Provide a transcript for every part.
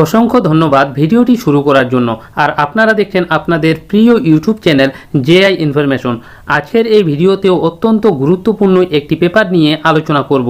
অসংখ্য ধন্যবাদ ভিডিওটি শুরু করার জন্য। আর আপনারা দেখছেন আপনাদের প্রিয় ইউটিউব চ্যানেল জেআই ইনফরমেশন। আজকের এই ভিডিওতেও অত্যন্ত গুরুত্বপূর্ণ একটি পেপার নিয়ে আলোচনা করব।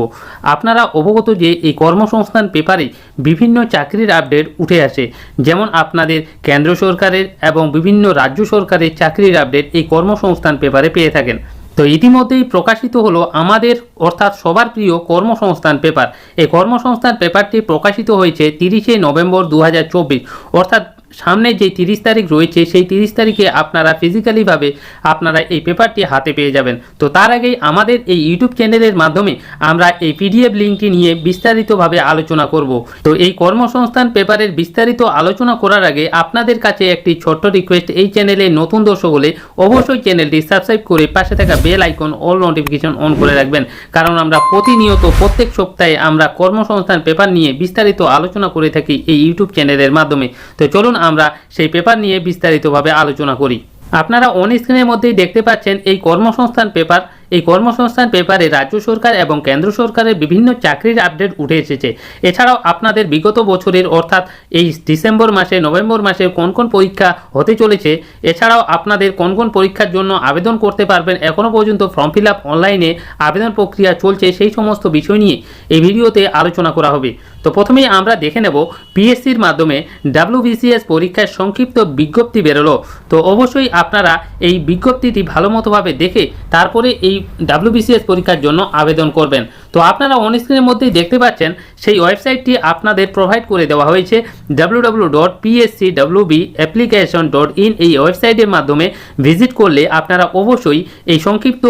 আপনারা অবগত যে এই কর্মসংস্থান পেপারে বিভিন্ন চাকরির আপডেট উঠে আসে। যেমন আপনাদের কেন্দ্র সরকারের এবং বিভিন্ন রাজ্য সরকারের চাকরির আপডেট এই কর্মসংস্থান পেপারে পেয়ে থাকেন। তো ইতিমধ্যেই প্রকাশিত হলো আমাদের, অর্থাৎ সবার প্রিয় কর্মসংস্থান পেপার। এই কর্মসংস্থান পেপারটি প্রকাশিত হয়েছে তিরিশে নভেম্বর দু হাজার চব্বিশ, অর্থাৎ সামনে যে তিরিশ তারিখ রয়েছে, সেই তিরিশ তারিখে আপনারা ফিজিক্যালিভাবে আপনারা এই পেপারটি হাতে পেয়ে যাবেন। তো তার আগেই আমাদের এই ইউটিউব চ্যানেলের মাধ্যমে আমরা এই পিডিএফ লিঙ্কটি নিয়ে বিস্তারিতভাবে আলোচনা করব। তো এই কর্মসংস্থান পেপারের বিস্তারিত আলোচনা করার আগে আপনাদের কাছে একটি ছোট্ট রিকোয়েস্ট এই চ্যানেলে নতুন দর্শক হলে অবশ্যই চ্যানেলটি সাবস্ক্রাইব করে পাশে থাকা bell icon all notification on করে রাখবেন। কারণ আমরা প্রতিনিয়ত প্রত্যেক সপ্তাহে আমরা কর্মসংস্থান পেপার নিয়ে বিস্তারিত আলোচনা করে থাকি এই ইউটিউব চ্যানেলের মাধ্যমে। তো চলুন আমরা সেই পেপার নিয়ে বিস্তারিতভাবে আলোচনা করি। আপনারা অন স্ক্রিনের মধ্যেই দেখতে পাচ্ছেন এই কর্মসংস্থান পেপার এই কর্মসংস্থান পেপারে রাজ্য সরকার এবং কেন্দ্র সরকারের বিভিন্ন চাকরির আপডেট উঠে এসেছে। এছাড়াও আপনাদের বিগত বছরের অর্থাৎ এই ডিসেম্বর মাসে, নভেম্বর মাসে কোন কোন পরীক্ষা হতে চলেছে, এছাড়াও আপনাদের কোন কোন পরীক্ষার জন্য আবেদন করতে পারবেন এখনও পর্যন্ত ফর্ম ফিল আপ অনলাইনে আবেদন প্রক্রিয়া চলছে সেই সমস্ত বিষয় নিয়ে এই ভিডিওতে আলোচনা করা হবে। তো প্রথমেই আমরা দেখে নেব পিএসসির মাধ্যমে ডাব্লিউবিসিএস পরীক্ষার সংক্ষিপ্ত বিজ্ঞপ্তি বেরোলো। তো অবশ্যই আপনারা এই বিজ্ঞপ্তিটি ভালো মতোভাবে দেখে তারপরে এই ডাব্লিউবিসিএস পরীক্ষার জন্য আবেদন করবেন। তো আপনারা অন মধ্যেই দেখতে পাচ্ছেন, সেই ওয়েবসাইটটি আপনাদের প্রোভাইড করে দেওয়া হয়েছে W W dot PSC WB application dot in এই ওয়েবসাইটের মাধ্যমে ভিজিট করলে আপনারা অবশ্যই এই সংক্ষিপ্ত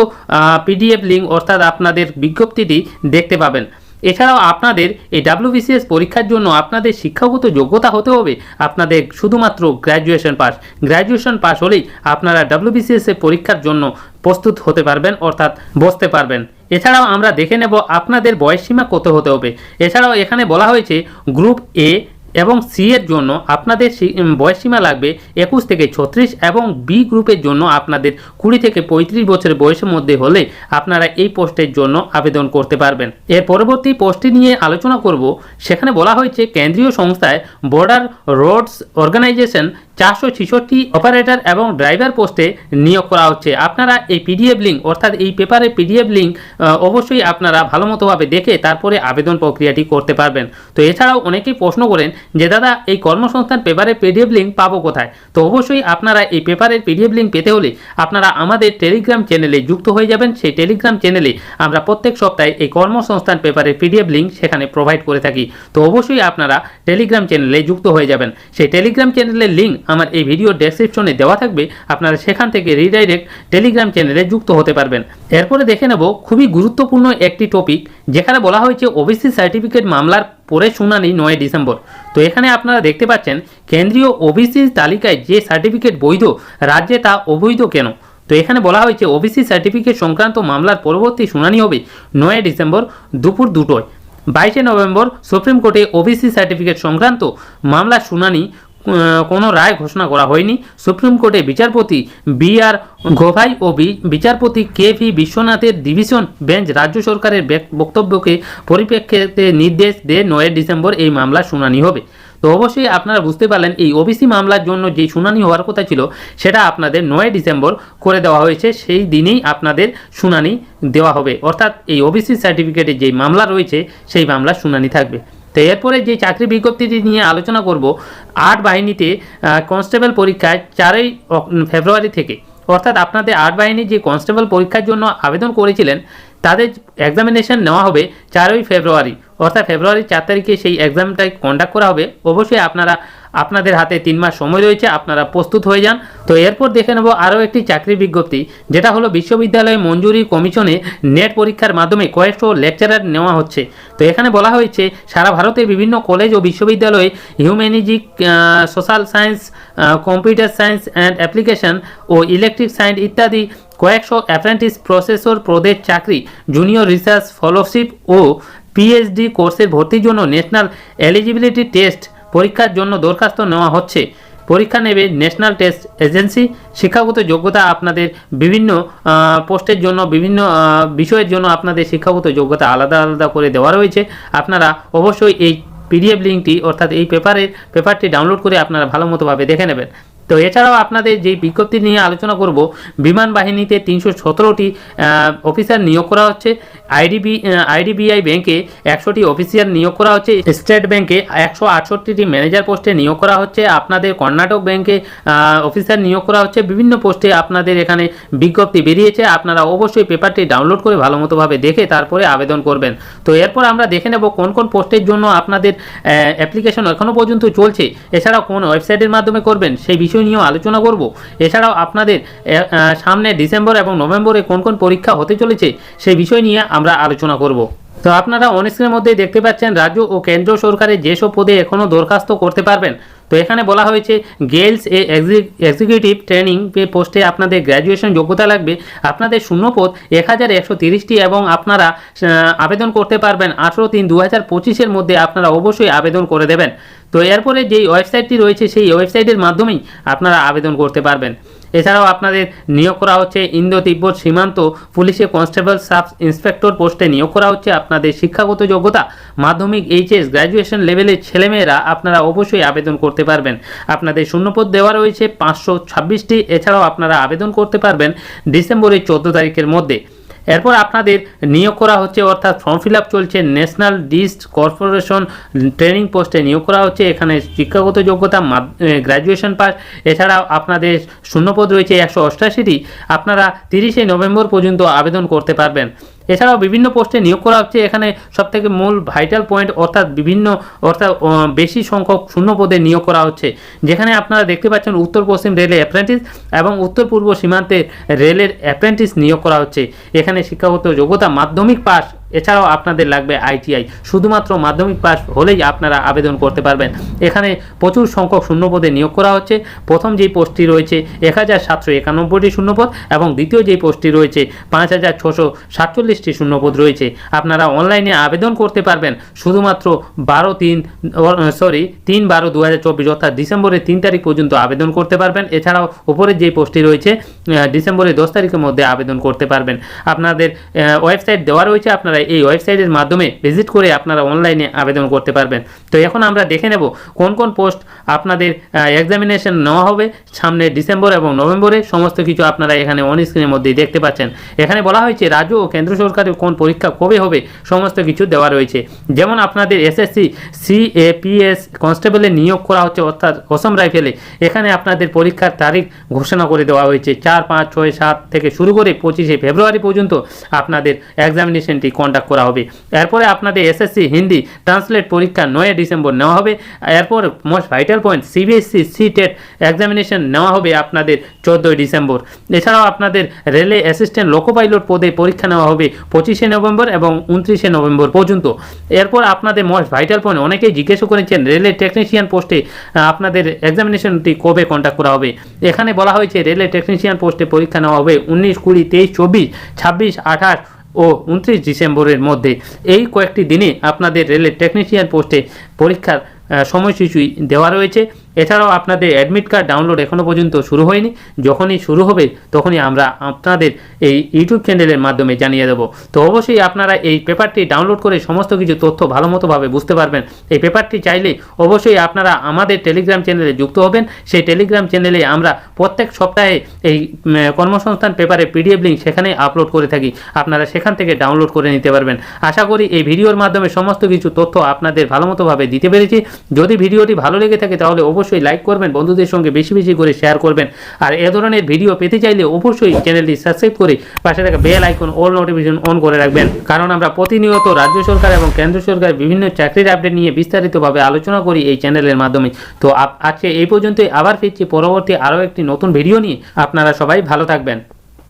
পিডিএফ লিঙ্ক অর্থাৎ আপনাদের বিজ্ঞপ্তিটি দেখতে পাবেন। এছাড়াও আপনাদের এই ডাব্লিউবিসিএস পরীক্ষার জন্য আপনাদের শিক্ষাগত যোগ্যতা হতে হবে। আপনাদের শুধুমাত্র গ্র্যাজুয়েশন পাস গ্র্যাজুয়েশন পাস হলেই আপনারা ডাব্লিউবিসিএস এর পরীক্ষার জন্য প্রস্তুত হতে পারবেন, অর্থাৎ বসতে পারবেন। এছাড়াও আমরা দেখে নেব আপনাদের বয়সসীমা কত হতে হবে। এছাড়াও এখানে বলা হয়েছে গ্রুপ এ এবং সি এর জন্য আপনাদের বয়সীমা লাগবে একুশ থেকে ছত্রিশ এবং বি গ্রুপের জন্য আপনাদের কুড়ি থেকে পঁয়ত্রিশ বছরের বয়সের মধ্যে হলে আপনারা এই পোস্টের জন্য আবেদন করতে পারবেন। এর পরবর্তী পোস্টটি নিয়ে আলোচনা করব। সেখানে বলা হয়েছে, কেন্দ্রীয় সংস্থায় বর্ডার রোডস অর্গানাইজেশন চারশো ছেষট্টি অপারেটর এবং ড্রাইভার পোস্টে নিয়োগ করা হচ্ছে। আপনারা এই পিডিএফ লিঙ্ক, অর্থাৎ এই পেপারের পিডিএফ লিঙ্ক অবশ্যই আপনারা ভালো মতোভাবে দেখে তারপরে আবেদন প্রক্রিয়াটি করতে পারবেন। তো এছাড়াও অনেকেই প্রশ্ন করেন যে, দাদা, এই কর্মসংস্থান পেপারের পিডিএফ লিঙ্ক পাবো কোথায়? তো অবশ্যই আপনারা এই পেপারের পিডিএফ লিঙ্ক পেতে হলে আপনারা আমাদের টেলিগ্রাম চ্যানেলে যুক্ত হয়ে যাবেন। সেই টেলিগ্রাম চ্যানেলে আমরা প্রত্যেক সপ্তাহে এই কর্মসংস্থান পেপারের পিডিএফ লিঙ্ক সেখানে প্রোভাইড করে থাকি। তো অবশ্যই আপনারা টেলিগ্রাম চ্যানেলে যুক্ত হয়ে যাবেন। সেই টেলিগ্রাম চ্যানেলের লিঙ্ক আমার এই ভিডিও ডেসক্রিপশনে দেওয়া থাকবে, আপনারা সেখান থেকে রিডাইরেক্ট টেলিগ্রাম চ্যানেলে যুক্ত হতে পারবেন। এরপরে দেখে নেব খুবই গুরুত্বপূর্ণ একটি টপিক যেখানে বলা হয়েছে ওবিসি সার্টিফিকেট মামলার পরে শুনানি নয় ডিসেম্বর। তো এখানে আপনারা দেখতে পাচ্ছেন, কেন্দ্রীয় ওবিসি তালিকায় যে সার্টিফিকেট বৈধ, রাজ্যে তা অবৈধ কেন? তো এখানে বলা হয়েছে ওবিসি সার্টিফিকেট সংক্রান্ত মামলার পরবর্তী শুনানি হবে নয় ডিসেম্বর দুপুর দুটোয়। বাইশে নভেম্বর সুপ্রিম কোর্টে ওবিসি সার্টিফিকেট সংক্রান্ত মামলার শুনানি কোনো রায় ঘোষণা করা হয়নি। সুপ্রিম কোর্টে বিচারপতি বি আর গোভাই ও বিচারপতি কে ভি বিশ্বনাথের ডিভিশন বেঞ্চ রাজ্য সরকারের বক্তব্যকে পরিপ্রেক্ষিতে নির্দেশ দিয়ে নয় ডিসেম্বর এই মামলার শুনানি হবে। তো অবশ্যই আপনারা বুঝতে পারলেন, এই ওবিসি মামলার জন্য যে শুনানি হওয়ার কথা ছিল, সেটা আপনাদের নয় ডিসেম্বর করে দেওয়া হয়েছে। সেই দিনেই আপনাদের শুনানি দেওয়া হবে। অর্থাৎ এই ওবিসি সার্টিফিকেটে যে মামলা রয়েছে, সেই মামলার শুনানি থাকবে। তো এরপরে যে চাকরি বিজ্ঞপ্তিটি নিয়ে আলোচনা করব, আর্ট বাহিনীতে কনস্টেবল পরীক্ষায় চারই ফেব্রুয়ারি থেকে। অর্থাৎ আপনাদের আর্ট বাহিনীর যে কনস্টেবল পরীক্ষার জন্য আবেদন করেছিলেন তাদের এক্সামিনেশন নেওয়া হবে চারই ফেব্রুয়ারি। অর্থাৎ ফেব্রুয়ারির চার তারিখে সেই এক্সামটাই কন্ডাক্ট করা হবে। অবশ্যই আপনারা, আপনাদের হাতে তিন মাস সময় রয়েছে, আপনারা প্রস্তুত হয়ে যান। তো এরপর দেখে নেব আরও একটি চাকরি বিজ্ঞপ্তি, যেটা হলো বিশ্ববিদ্যালয় মঞ্জুরি কমিশনে নেট পরীক্ষার মাধ্যমে কয়েকশো লেকচারার নেওয়া হচ্ছে। তো এখানে বলা হয়েছে, সারা ভারতের বিভিন্ন কলেজ ও বিশ্ববিদ্যালয়ে হিউম্যানিজিক social science computer science and application O electric science ইত্যাদি কয়েকশো অ্যাপ্রেন্টিস প্রসেসর পদের চাকরি, জুনিয়র রিসার্চ ফেলোশিপ ও পিএইচডি কোর্সের ভর্তির জন্য ন্যাশনাল এলিজিবিলিটি টেস্ট পরীক্ষার জন্য দরখাস্ত নেওয়া হচ্ছে। পরীক্ষা নেবে ন্যাশনাল টেস্ট এজেন্সি। শিক্ষাগত যোগ্যতা আপনাদের বিভিন্ন পোস্টের জন্য, বিভিন্ন বিষয়ের জন্য আপনাদের শিক্ষাগত যোগ্যতা আলাদা আলাদা করে দেওয়া রয়েছে। আপনারা অবশ্যই এই পিডিএফ লিঙ্কটি, অর্থাৎ এই পেপারের, পেপারটি ডাউনলোড করে আপনারা ভালো মতোভাবে দেখে নেবেন। তো এছাড়াও আপনাদের যেই বিজ্ঞপ্তি নিয়ে আলোচনা করব, বিমান বাহিনীতে তিনশো সতেরোটি অফিসার নিয়োগ করা হচ্ছে। আইডিবি আইডিবিআই ব্যাংকে একশোটি অফিসিয়াল নিয়োগ করা হচ্ছে। স্টেট ব্যাংকে একশো আটষট্টিটি ম্যানেজার পোস্টে নিয়োগ করা হচ্ছে। আপনাদের কর্ণাটক ব্যাংকে অফিসার নিয়োগ করা হচ্ছে। বিভিন্ন পোস্টে আপনাদের এখানে বিজ্ঞপ্তি বেরিয়েছে। আপনারা অবশ্যই পেপারটি ডাউনলোড করে ভালো মতোভাবে দেখে তারপরে আবেদন করবেন। তো এরপর আমরা দেখে নেব কোন কোন পোস্টের জন্য আপনাদের অ্যাপ্লিকেশন এখনও পর্যন্ত চলছে। এছাড়াও কোন ওয়েবসাইটের মাধ্যমে করবেন, সেই বিষয় নিয়েও আলোচনা করব। এছাড়াও আপনাদের সামনে ডিসেম্বর এবং নভেম্বরে কোন কোন পরীক্ষা হতে চলেছে সেই বিষয় নিয়ে আমরা আলোচনা করব। তো আপনারা অনস্ক্রিনের মধ্যে দেখতে পাচ্ছেন, রাজ্য ও কেন্দ্র সরকারের যেসব পদে এখনও দরখাস্ত করতে পারবেন তো এখানে বলা হয়েছে গেলস এ এক্সিকিউটিভ ট্রেনিং পোস্টে আপনাদের গ্র্যাজুয়েশন যোগ্যতা লাগবে। আপনাদের শূন্যপদ এক হাজার একশো তিরিশটি এবং আপনারা আবেদন করতে পারবেন আঠেরো তিন দু হাজার পঁচিশের মধ্যে আপনারা অবশ্যই আবেদন করে দেবেন। তো এরপরে যেই ওয়েবসাইটটি রয়েছে, সেই ওয়েবসাইটের মাধ্যমেই আপনারা আবেদন করতে পারবেন। এছাড়াও আপনাদের নিয়োগ করা হচ্ছে ইন্দো তিব্বত সীমান্ত পুলিশে কনস্টেবল সাব ইন্সপেক্টর পোস্টে নিয়োগ করা হচ্ছে আপনাদের শিক্ষাগত যোগ্যতা, মাধ্যমিক, এইচএস, গ্র্যাজুয়েশন লেভেলের ছেলেমেয়েরা আপনারা অবশ্যই আবেদন করতে পারবেন। আপনাদের শূন্যপদ দেওয়া রয়েছে পাঁচশো ছাব্বিশটি, এছাড়াও আপনারা আবেদন করতে পারবেন ডিসেম্বরের চোদ্দ তারিখের মধ্যে। এরপর আপনাদের নিয়োগ করা হচ্ছে, অর্থাৎ ফর্ম ফিল চলছে ন্যাশনাল ডিস্ট কর্পোরেশন ট্রেনিং পোস্টে নিয়োগ করা হচ্ছে, এখানে শিক্ষাগত যোগ্যতা গ্র্যাজুয়েশন পাস এছাড়াও আপনাদের শূন্যপদ রয়েছে একশো অষ্টাশিটি, আপনারা তিরিশে নভেম্বর পর্যন্ত আবেদন করতে পারবেন। এছাড়াও বিভিন্ন পোস্টে নিয়োগ করা হচ্ছে। এখানে সবথেকে মূল ভাইটাল পয়েন্ট অর্থাৎ বিভিন্ন, অর্থাৎ বেশি সংখ্যক শূন্য পদে নিয়োগ করা হচ্ছে। যেখানে আপনারা দেখতে পাচ্ছেন উত্তর পশ্চিম রেলের অ্যাপ্রেন্টিস এবং উত্তর পূর্ব সীমান্তে রেলের অ্যাপ্রেন্টিস নিয়োগ করা হচ্ছে। এখানে শিক্ষাগত যোগ্যতা মাধ্যমিক পাস এছাড়াও আপনাদের লাগবে আইটিআই শুধুমাত্র মাধ্যমিক পাস হলেই আপনারা আবেদন করতে পারবেন। এখানে প্রচুর সংখ্যক শূন্যপদে নিয়োগ করা হচ্ছে। প্রথম যেই পোস্টটি রয়েছে এক হাজার সাতশো একানব্বইটি শূন্যপদ এবং দ্বিতীয় যেই পোস্টটি রয়েছে পাঁচ হাজার ছশো সাতচল্লিশটি শূন্যপদ রয়েছে। আপনারা অনলাইনে আবেদন করতে পারবেন। শুধুমাত্র বারো তিন, সরি, তিন বারো দু হাজার চব্বিশ, অর্থাৎ ডিসেম্বরের তিন তারিখ পর্যন্ত আবেদন করতে পারবেন। এছাড়াও উপরের যেই পোস্টটি রয়েছে ডিসেম্বরের দশ তারিখের মধ্যে আবেদন করতে পারবেন। আপনাদের ওয়েবসাইট দেওয়া রয়েছে, আপনারা এই ওয়েবসাইটের মাধ্যমে ভিজিট করে আপনারা অনলাইনে আবেদন করতে পারবেন। তো এখন আমরা দেখে নেব কোন কোন পোস্ট আপনাদের এক্সামিনেশন নেওয়া হবে সামনে ডিসেম্বর এবং নভেম্বরে। সমস্ত কিছু আপনারা এখানে অন স্ক্রিনের মধ্যেই দেখতে পাচ্ছেন। এখানে বলা হয়েছে রাজ্য ও কেন্দ্র সরকারের কোন পরীক্ষা কবে হবে, সমস্ত কিছু দেওয়া রয়েছে। যেমন আপনাদের এসএসসি সিএপিএস কনস্টেবলে নিয়োগ করা হচ্ছে, অর্থাৎ অসম রাইফেলে। এখানে আপনাদের পরীক্ষার তারিখ ঘোষণা করে দেওয়া হয়েছে। চার পাঁচ ছয় সাত থেকে শুরু করে পঁচিশে ফেব্রুয়ারি পর্যন্ত আপনাদের এক্সামিনেশনটি কন্ডাক্ট করা হবে। এরপরে আপনাদের এসএসসি হিন্দি ট্রান্সলেট পরীক্ষা নয় ডিসেম্বর নেওয়া হবে। এরপর most vital point CBSE C TET examination নেওয়া হবে আপনাদের চোদ্দোই ডিসেম্বর। এছাড়াও আপনাদের রেলে অ্যাসিস্ট্যান্ট লোকো পাইলট পদে পরীক্ষা নেওয়া হবে পঁচিশে নভেম্বর এবং উনত্রিশে নভেম্বর পর্যন্ত। এরপর আপনাদের মোস্ট ভাইটাল পয়েন্ট অনেকেই জিজ্ঞেস করেছেন রেলের টেকনিশিয়ান পোস্টে আপনাদের এক্সামিনেশনটি কবে কন্ডাক্ট করা হবে? এখানে বলা হয়েছে রেলের টেকনিশিয়ান পোস্টে পরীক্ষা নেওয়া হবে উনিশ কুড়ি, তেইশ, চব্বিশ, ছাব্বিশ, আঠাশ ও উনত্রিশ ডিসেম্বরের মধ্যে। এই কয়েকটি দিনে আপনাদের রেলের টেকনিশিয়ান পোস্টে পরীক্ষার সময়সূচি দেওয়া রয়েছে। এছাড়াও আপনাদের অ্যাডমিট কার্ড ডাউনলোড এখনও পর্যন্ত শুরু হয়নি। যখনই শুরু হবে, তখনই আমরা আপনাদের এই ইউটিউব চ্যানেলের মাধ্যমে জানিয়ে দেবো। তো অবশ্যই আপনারা এই পেপারটি ডাউনলোড করে সমস্ত কিছু তথ্য ভালো মতোভাবে বুঝতে পারবেন। এই পেপারটি চাইলে অবশ্যই আপনারা আমাদের টেলিগ্রাম চ্যানেলে যুক্ত হবেন। সেই টেলিগ্রাম চ্যানেলে আমরা প্রত্যেক সপ্তাহে এই কর্মসংস্থান পেপারে পিডিএফ লিঙ্ক সেখানে আপলোড করে থাকি। আপনারা সেখান থেকে ডাউনলোড করে নিতে পারবেন। আশা করি এই ভিডিওর মাধ্যমে সমস্ত কিছু তথ্য আপনাদের ভালো মতোভাবে দিতে পেরেছি। যদি ভিডিওটি ভালো লেগে থাকে তাহলে অবশ্যই লাইক করবেন, বন্ধুদের সঙ্গে বেশি বেশি করে শেয়ার করবেন। আর এ ধরনের ভিডিও পেতে চাইলে অবশ্যই চ্যানেলটি সাবস্ক্রাইব করে পাশে থাকা bell icon all notification on করে রাখবেন। কারণ আমরা প্রতিনিয়ত রাজ্য সরকার এবং কেন্দ্র সরকার বিভিন্ন চাকরির আপডেট নিয়ে বিস্তারিতভাবে আলোচনা করি এই চ্যানেলের মাধ্যমে। তো আজকে এই পর্যন্তই, আবার ফিরছি পরবর্তী আরও একটি নতুন ভিডিও নিয়ে। আপনারা সবাই ভালো থাকবেন।